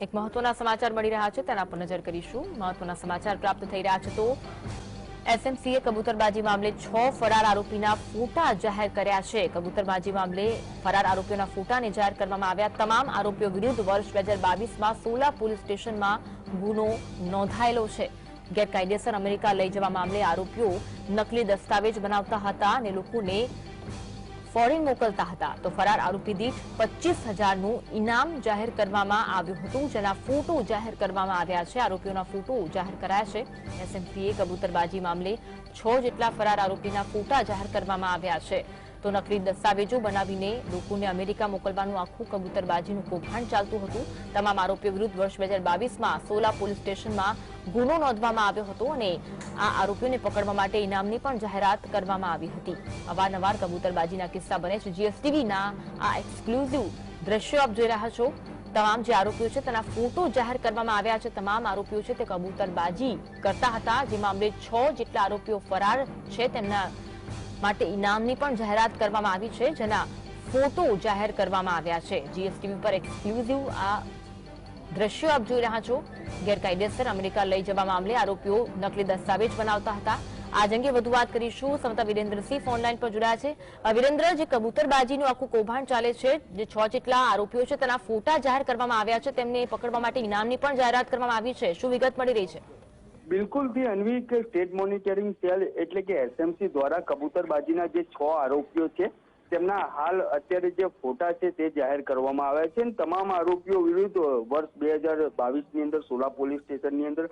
એક મહત્વના સમાચાર મળી રહ્યા છે, તેના પર નજર કરીશું. મહત્વના સમાચાર પ્રાપ્ત થઈ રહ્યા છે તો એસએમસીએ કબૂતરબાજી મામલે છ ફરાર આરોપીના ફોટા જાહેર કર્યા છે. કબૂતરબાજી મામલે ફરાર આરોપીઓના ફોટાને જાહેર કરવામાં આવ્યા. તમામ આરોપીઓ વિરુદ્ધ વર્ષ બે હજાર બાવીસમાં સોલા પોલીસ સ્ટેશનમાં ગુનો નોંધાયેલો છે. ગેરકાયદેસર અમેરિકા લઈ જવા મામલે આરોપીઓ નકલી દસ્તાવેજ બનાવતા હતા અને લોકોને ફોરેન મોકલતા હતા. તો ફરાર આરોપી દીઠ પચીસ હજારનું ઇનામ જાહેર કરવામાં આવ્યું હતું, જેના ફોટો જાહેર કરવામાં આવ્યા છે. આરોપીઓના ફોટો જાહેર કરાયા છે. એસએમસીએ કબૂતરબાજી મામલે છ જેટલા ફરાર આરોપીના ફોટા જાહેર કરવામાં આવ્યા છે. તો નકલી દસ્તાવેજો બનાવીને લોકોને અમેરિકા મોકલવાનું આખું કબૂતરબાજીનું કૌભાંડ ચાલતું હતું. તમામ આરોપીઓ વિરુદ્ધ વર્ષ બે હજાર બાવીસમાં સોલા પોલીસ સ્ટેશનમાં ગુનો નોંધવામાં આવ્યો હતો અને આ આરોપીઓને પકડવા માટે ઇનામની પણ જાહેરાત કરવામાં આવી હતી. અવારનવાર કબૂતરબાજીના કિસ્સા બને છે. જીએસટીવીના આ એક્સક્લુઝિવ દ્રશ્યો આપ જોઈ રહ્યા છો. તમામ જે આરોપીઓ છે તેના ફોટો જાહેર કરવામાં આવ્યા છે. તમામ આરોપીઓ છે તે કબૂતરબાજી કરતા હતા. જેમાં અમે છ જેટલા આરોપીઓ ફરાર છે તેમના માટે ઇનામની પણ જાહેરાત કરવામાં આવી છે, જેના ફોટો જાહેર કરવામાં આવ્યા છે. જીએસટીવી પર એક્સક્લુઝિવ આ દ્રશ્યો આપ જોઈ રહ્યા છો. ગેરકાયદેસર અમેરિકા લઈ જવા મામલે આરોપીઓ નકલી દસ્તાવેજ બનાવતા હતા. આજ અંગે વધુ વાત કરીશું. સમતા વિરેન્દ્રસિંહ ફોનલાઈન પર જોડાયા છે. વિરેન્દ્ર, જે કબૂતરબાજીનું આખું કૌભાંડ ચાલે છે, જે છ જેટલા આરોપીઓ છે, તેના ફોટા જાહેર કરવામાં આવ્યા છે. તેમને પકડવા માટે ઇનામની પણ જાહેરાત કરવામાં આવી છે. શું વિગત મળી રહી છે? બિલકુલથી અન્વી, કે સ્ટેટ મોનિટરિંગ સેલ એટલે કે એસએમસી દ્વારા કબૂતરબાજીના જે છ આરોપીઓ છે, તેમના હાલ અત્યારે જે ફોટા છે તે જાહેર કરવામાં આવ્યા છે. અને તમામ આરોપીઓ વિરુદ્ધ વર્ષ બે હજાર બાવીસની અંદર સોલા પોલીસ સ્ટેશનની અંદર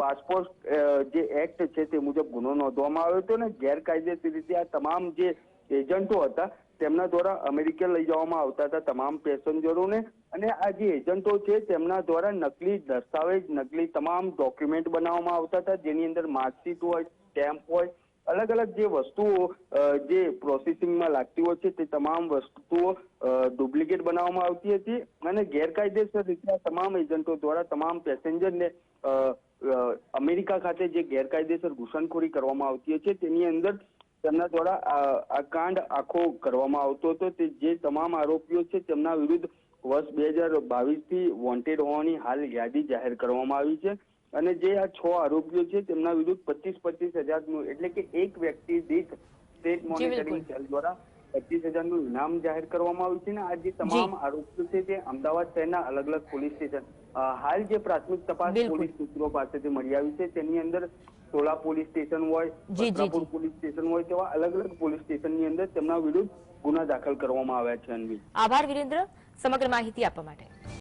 પાસપોર્ટ જે એક્ટ છે તે મુજબ ગુનો નોંધવામાં આવ્યો હતો. અને ગેરકાયદેસર રીતે આ તમામ જે એજન્ટો હતા તેમના દ્વારા અમેરિકા લઈ જવામાં આવતા હતા તમામ પેસેન્જરોને. અને આ જે એજન્ટો છે, તેમના દ્વારા નકલી દસ્તાવેજ, નકલી તમામ ડોક્યુમેન્ટ બનાવવામાં આવતા હતા, જેની અંદર માર્કશીટ હોય, સ્ટેમ્પ હોય અલગ અલગ જે વસ્તુઓ જે પ્રોસેસિંગમાં લાગતી હોય છે, તે તમામ વસ્તુઓ ડુપ્લિકેટ બનાવવામાં આવતી હતી. અને ગેરકાયદેસર રીતે આ તમામ એજન્ટો દ્વારા તમામ પેસેન્જરને અમેરિકા ખાતે જે ગેરકાયદેસર ઘૂસણખોરી કરવામાં આવતી છે, તેની અંદર તેમના દ્વારા આ કાંડ આખો કરવામાં આવતો હતો. તે જે તમામ આરોપીઓ છે તેમના વિરુદ્ધ વર્ષ બે હજાર બાવીસથી વોન્ટેડ હોવાની હાલ યાદી જાહેર કરવામાં આવી છે. અને જે આ છ આરોપીઓ છે તેમના વિરુદ્ધ પચીસ પચીસ હજારનું એટલે કે એક વ્યક્તિ દીઠ સ્ટેટ મોનિટરિંગ સેલ દ્વારા પચીસ હજારનું ઇનામ જાહેર કરવામાં આવ્યું છે ને આ જે તમામ આરોપીઓ છે તે અમદાવાદ શહેરના અલગ અલગ પોલીસ સ્ટેશન હાલ જે પ્રાથમિક તપાસ પોલીસ સૂત્રો પાસેથી મળી આવી છે તેની અંદર સોલા પોલીસ સ્ટેશન હોય વસ્ત્રાપુર પોલીસ સ્ટેશન હોય તેવા અલગ અલગ પોલીસ સ્ટેશનની અંદર તેમના વિરુદ્ધ ગુના દાખલ કરવામાં આવ્યા છે અનવી. આભાર વિરેન્દ્ર. સમગ્ર માહિતી આપવા માટે.